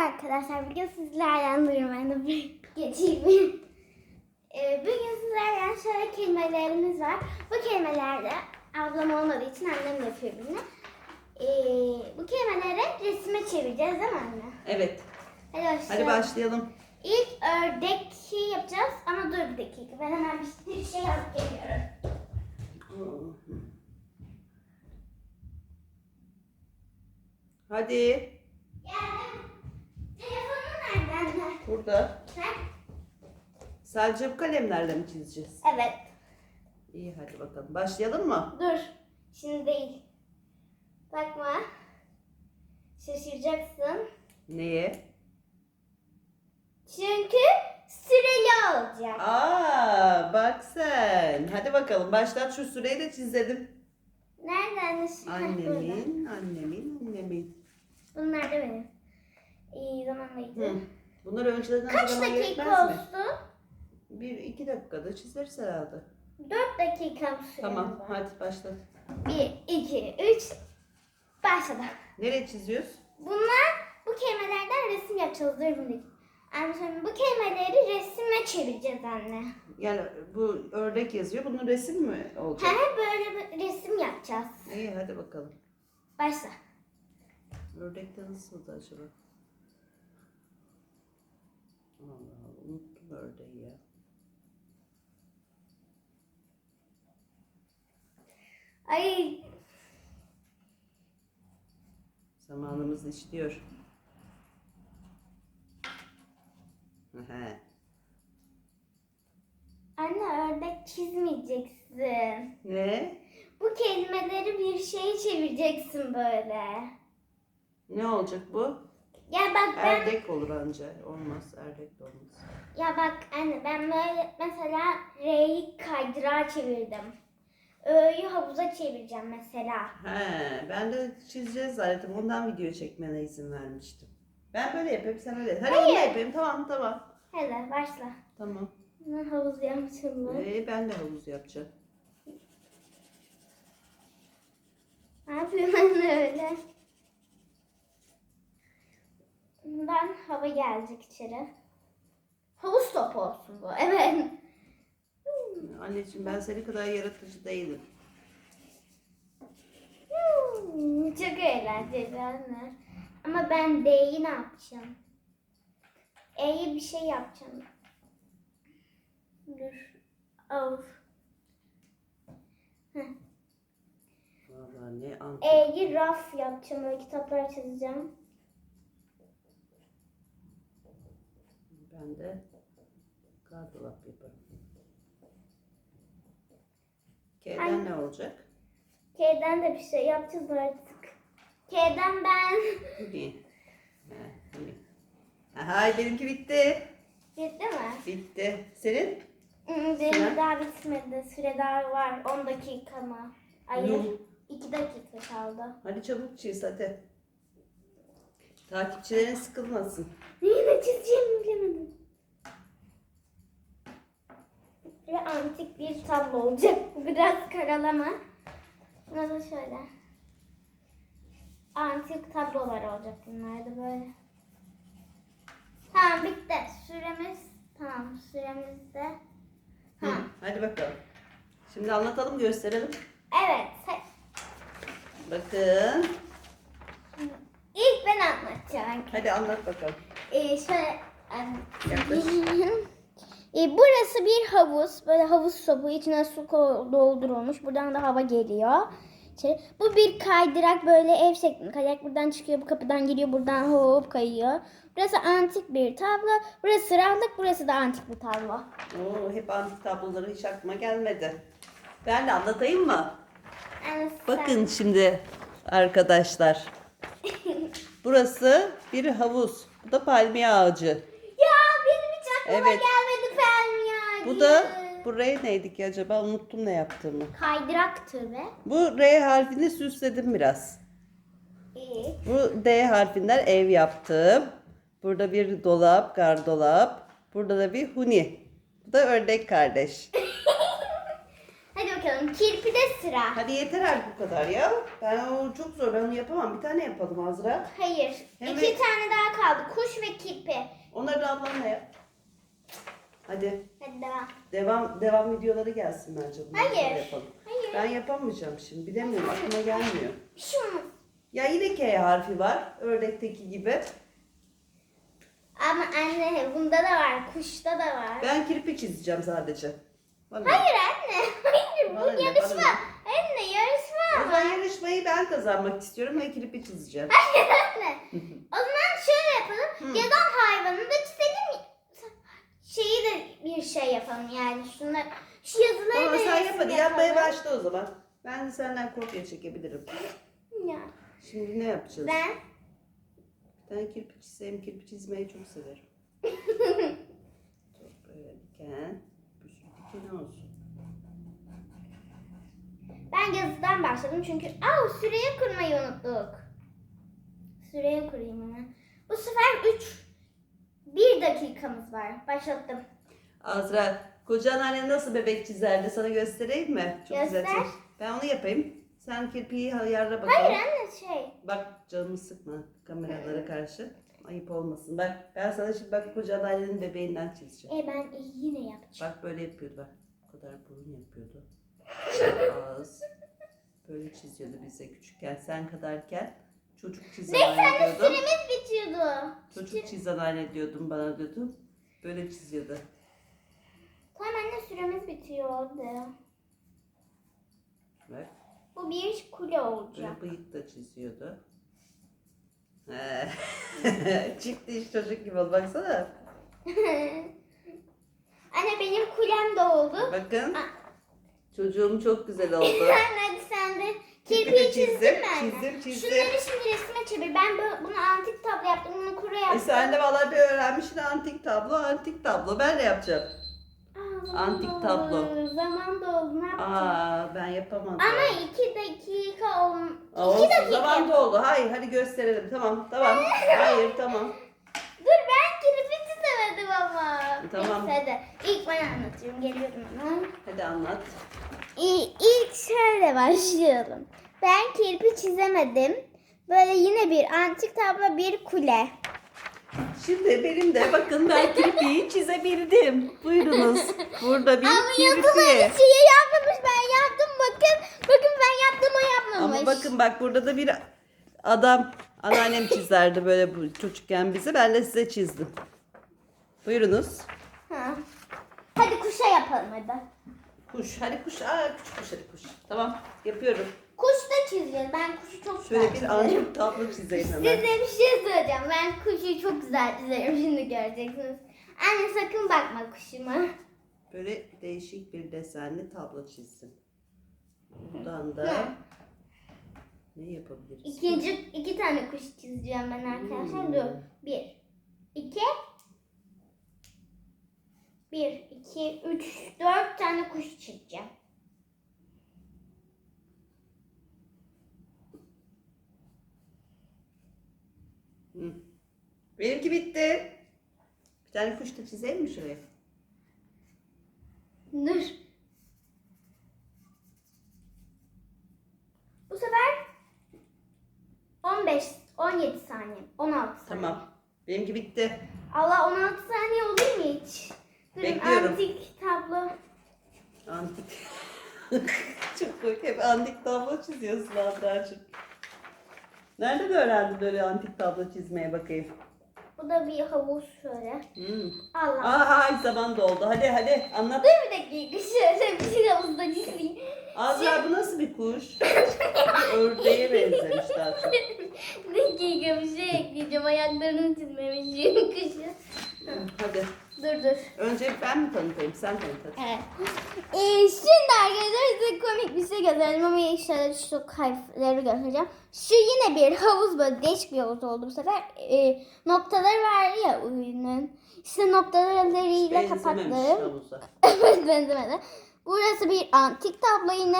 arkadaşlar. Bugün sizlerle bir geçeyim. Ee, bugün sizlerle şöyle kelimelerimiz var. Bu kelimelerde ablam olmadığı için annem yapıyor bunu. Ee, bu kelimeleri resime çevireceğiz değil mi anne? Evet. Hadi başlayalım. Hadi başlayalım. İlk ördek yapacağız ama dur bir dakika. Ben hemen bir, bir şey alıp geliyorum. Hadi. Geldim. Telefonun nerede anne? Burada. Sen? Sadece bu kalemlerle mi çizeceğiz? Evet. İyi hadi bakalım. Başlayalım mı? Dur. Şimdi değil. Bakma. Şaşıracaksın. Neye? Çünkü süreli olacak. Aa bak sen. Hadi bakalım. Başlat şu süreyi de çizelim. Nereden? Annemin, annemin, annemin. Bunlar da benim. İyi zamanlıydı. Hı. Bunları önceden Kaç dakika mi? olsun? Bir iki dakikada çizeriz herhalde. Dört dakika süremiz Tamam hadi başlat. Bir, iki, üç. Başladı. Nereye çiziyoruz? Bunlar bu kelimelerden resim yapacağız. Dur bir dakika. Anne söyleyeyim, bu kelimeleri resime çevireceğiz anne. Yani bu ördek yazıyor. Bunun resim mi olacak? böyle bir resim yapacağız. İyi hadi bakalım. Başla. Ördekte nasıldı acaba? Allah Allah unuttum ördeği ya. Ay Zamanımız işliyor. He. anne ördek çizmeyeceksin. Ne? Bu kelimeleri bir şeye çevireceksin böyle. Ne olacak bu? Ya bak ben Erdek olur anca. Olmaz. Erdek de olmaz. ya bak anne ben böyle mesela R'yi kaydırağa çevirdim. Ö'yü havuza çevireceğim mesela. He, ben de çizeceğiz zaten. Ondan video çekmene izin vermiştim. Ben böyle yapayım, sen öyle. Hadi onu da yapayım. Tamam, tamam. Hele başla. Tamam. Ben havuz mı? Ee, ben de havuz yapacağım. Ne yapıyorum anne öyle? Ben hava gelecek içeri. Havuz topu olsun bu. Evet. Anneciğim ben seni kadar yaratıcı değilim. Hmm, Çok eğlenceli anne. Ama ben D'yi ne yapacağım? E'yi bir şey yapacağım. Dur. Of. E'yi raf yapacağım. Öyle kitaplar çizeceğim. Ben de gardırop yaparım. K'den ne olacak? K'den de bir şey yapacağız artık. K'den ben. Huni. Huni. Aha benimki bitti. Bitti mi? Bitti. Senin? Benim Süre? daha bitmedi. Süre daha var. 10 dakika mı? Hayır. Yuh. 2 dakika kaldı. Hadi çabuk çiz hadi. Takipçilerin sıkılmasın. Yine çizeceğimi bilemedim. Ve antik bir tablo olacak. Biraz karalama. Buna da şöyle. Antik tablolar olacak bunlar da böyle. Tamam bitti. Süremiz tamam. Süremiz de. Hı, Ha. hadi bakalım. Şimdi anlatalım gösterelim. Evet. he- Bakın. İlk ben anlatacağım. Hadi anlat bakalım. Ee, şöyle Yaklaş. Ee, burası bir havuz. Böyle havuz sobu. içine su doldurulmuş. Buradan da hava geliyor. İçeri. Bu bir kaydırak böyle ev şeklinde. Kayak buradan çıkıyor. Bu kapıdan geliyor. Buradan hop kayıyor. Burası antik bir tablo. Burası raflık. Burası da antik bir tablo. Oo, hep antik tabloları hiç aklıma gelmedi. Ben de anlatayım mı? Yani Bakın şimdi arkadaşlar. Burası bir havuz. Bu da palmiye ağacı. Ya benim hiç aklıma Evet. gelmedi Bu da bu R neydi ki acaba? Unuttum ne yaptığımı. Kaydıraktır be. Bu R harfini süsledim biraz. İyi. Bu D harfinden ev yaptım. Burada bir dolap, gardolap. Burada da bir huni. Bu da ördek kardeş. Hadi bakalım. Kirpide sıra. Hadi yeter artık bu kadar ya. Ben o çok zor. Ben onu yapamam. Bir tane yapalım Azra. Hayır. Hemen- İki tane daha kaldı. Kuş ve kirpi. Onları da ablanla yap. Hadi. Hadi devam. Devam devam videoları gelsin bence. Bunları Hayır. yapalım. Hayır. Ben yapamayacağım şimdi. Bilemiyorum. Aklıma gelmiyor. Bir şey olmaz. Ya yine K harfi var. Ördekteki gibi. Ama anne bunda da var. Kuşta da var. Ben kirpi çizeceğim sadece. Vallahi. Hayır anne. Hayır Bana ne, bu yarışma. bana Anne O yarışma. zaman yarışmayı ben kazanmak istiyorum ve kirpi çizeceğim. Hayır anne. O zaman şöyle yapalım. Yaban hayvanını da bir şey yapalım yani. Şunlar, şu yazıları da sen yap hadi yapmaya başla o zaman. Ben de senden kopya çekebilirim. Ya. Şimdi ne yapacağız? Ben Ben kirpi çizeyim, kirpi çizmeyi çok severim. çok böyle diken, bir sürü diken olsun. ben yazıdan başladım çünkü aa süreyi kurmayı unuttuk. Süreyi kurayım hemen. Bu sefer 3 1 dakikamız var. Başlattım. Azra, kocan annen nasıl bebek çizerdi? Sana göstereyim mi? Çok güzel Göster. çiz. Ben onu yapayım. Sen kirpiyi ayarla bakalım. Hayır anne şey. Bak canımı sıkma kameralara karşı. Ayıp olmasın. Bak ben sana şimdi bak kocan annenin bebeğinden çizeceğim. E ben yine yapacağım. Bak böyle yapıyordu bak. Bu kadar burun yapıyordu. Ağız. Böyle çiziyordu bize küçükken. Sen kadarken çocuk çizen anne diyordum. süremiz bitiyordu. Çocuk çizen anne diyordum bana diyordum. Böyle çiziyordu. Tamam anne süremiz bitiyordu. Bak Bu bir kule olacak. böyle bıyık da çiziyordu. He. Çıktı iş çocuk gibi oldu baksana. anne benim kulem de oldu. Bakın. Aa. Çocuğum çok güzel oldu. Anne hadi sen de Kirpi de kirpiyi çizdim, çizdin mi anne? çizdim, çizdim. Şunları şimdi resme çevir. Ben bu- bunu antik tablo yaptım. Bunu kuru E yaptım. sen de vallahi bir öğrenmişsin antik tablo, antik tablo. Ben de yapacağım. Antik doldu, tablo. Zaman doldu. Ne yapacağım? Aa ben yapamadım. Ama iki dakika ol... Aa, iki olsun, dakika. zaman doldu. Hayır hadi gösterelim. Tamam tamam. Hayır tamam. Dur ben kirpi çizemedim ama. Tamam. Neyse hadi. İlk ben anlatıyorum. Geliyorum hemen. Hadi anlat. İ- İlk şöyle başlayalım. Ben kirpi çizemedim. Böyle yine bir antik tablo bir kule. Şimdi benim de bakın ben kirpiyi çizebildim. Buyurunuz. Burada bir Ama kirpi. şeyi yapmamış ben yaptım bakın. Bakın ben yaptım o yapmamış. Ama bakın bak burada da bir adam anneannem çizerdi böyle bu çocukken bizi. Ben de size çizdim. Buyurunuz. Ha. Hadi kuşa yapalım hadi. Kuş. Hadi kuş. Aa küçük kuş hadi kuş. Tamam yapıyorum. Kuş da çizeceğiz. Ben kuşu çok Şöyle güzel bir çizerim. antik tablo çizeyim Size hemen. bir şey söyleyeceğim. Ben kuşu çok güzel çizerim. Şimdi göreceksiniz. Anne sakın bakma kuşuma. Böyle değişik bir desenli tablo çizdim. Buradan Hı. da ne yapabiliriz? İkinci iki tane kuş çizeceğim ben arkadaşlar. Hmm. Dur. Bir. iki. Bir, iki, üç, dört tane kuş çizeceğim. Hı. Benimki bitti. Bir tane kuş da çizeyim mi şuraya? Dur. Bu sefer 15, 17 saniye, 16 saniye. Tamam. Benimki bitti. Allah 16 saniye olur mu hiç? Durun, Bekliyorum. Antik tablo. Antik. Çok komik. Hep antik tablo çiziyorsun Abra'cığım. Nereden öğrendin böyle antik tablo çizmeye bakayım? Bu da bir havuz şöyle. Hmm. Allah. Aa, ay zaman doldu. Hadi hadi anlat. Dur bir dakika şöyle bir şey havuzda çizeyim. Azra bu nasıl bir kuş? Ördeğe benzemiş daha çok. Bir dakika bir şey ekleyeceğim. Ayaklarını çizmemişim kuşu. Hadi. Dur dur. Önce ben mi tanıtayım? Sen tanıt. Evet. Ee, şimdi arkadaşlar size komik bir şey göstereceğim ama şöyle şu harfleri göstereceğim. Şu yine bir havuz böyle değişik bir havuz oldu bu sefer. Ee, noktaları var ya oyunun. İşte noktalarıyla kapattım. Evet benzemedi. Burası bir antik tablo yine.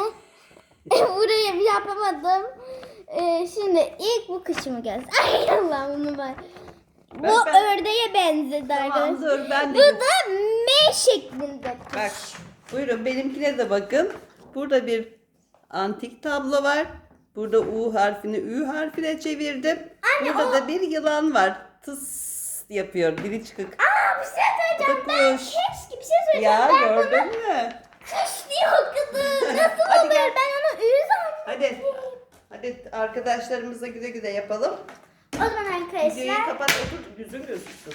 Burayı bir yapamadım. Ee, şimdi ilk bu kışımı göster. Ay Allah'ım bunu bak. Bu Ben- ben- ördeğe benzedi Tamam arkadaşlar. dur ben de. Bu da M şeklinde. Bak buyurun benimkine de bakın. Burada bir antik tablo var. Burada U harfini Ü harfine çevirdim. Anne, Burada o- da bir yılan var. tıs yapıyor. Dili çıkık. Aa bir şey söyleyeceğim. Ben keşke bir şey söyleyeceğim. Ya ben gördün mü? kuş diyor kızım. Nasıl Hadi gel. Ben onu üz aldım. Hadi. Hadi arkadaşlarımızla güle güle yapalım. O zaman Videoyu arkadaşlar kapat otur yüzün gözüksün.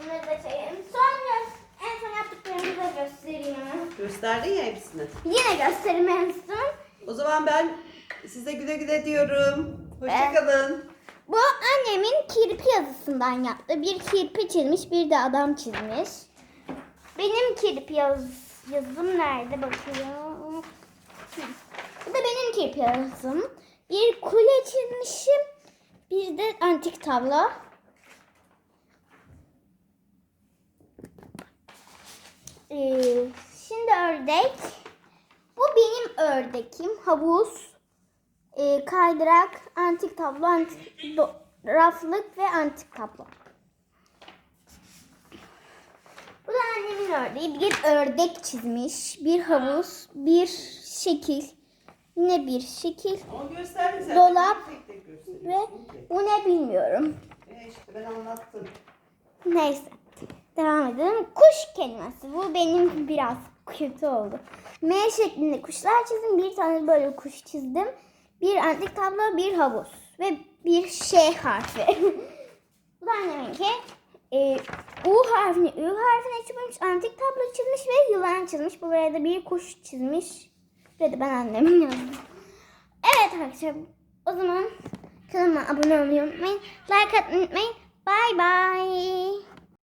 bunları da çekelim. Sonra en son yaptıklarımızı da göstereyim. Gösterdin ya hepsini. Yine göstereyim en son. O zaman ben size güle güle diyorum. Hoşçakalın. Bu annemin kirpi yazısından yaptı. Bir kirpi çizmiş, bir de adam çizmiş. Benim kirpi yaz, yazım nerede bakıyorum. Hı. Bu da benim kirpi yazım. Bir kule çizmişim. Bir de antik tablo. Ee, şimdi ördek. Bu benim ördekim. Havuz e, kaydırak, antik tablo, antik do- raflık ve antik tablo. Bu da annemin ördeği. Bir ördek çizmiş, bir havuz, bir şekil, yine bir şekil Ama gösterdin sen. Dolap ve bu ne bilmiyorum. E işte ben anlattım. Neyse. Devam edelim. Kuş kelimesi. Bu benim biraz kötü oldu. M şeklinde kuşlar çizdim. Bir tane böyle kuş çizdim. Bir antik tablo, bir havuz. Ve bir şey harfi. Bu da anneminki. Ee, U harfini Ü harfine çizmiş. Antik tablo çizmiş ve yılan çizmiş. Buraya da bir kuş çizmiş. Ve de ben annemin yazdım. Evet arkadaşlar. O zaman kanalıma abone olmayı unutmayın. Like atmayı unutmayın. Bye bye.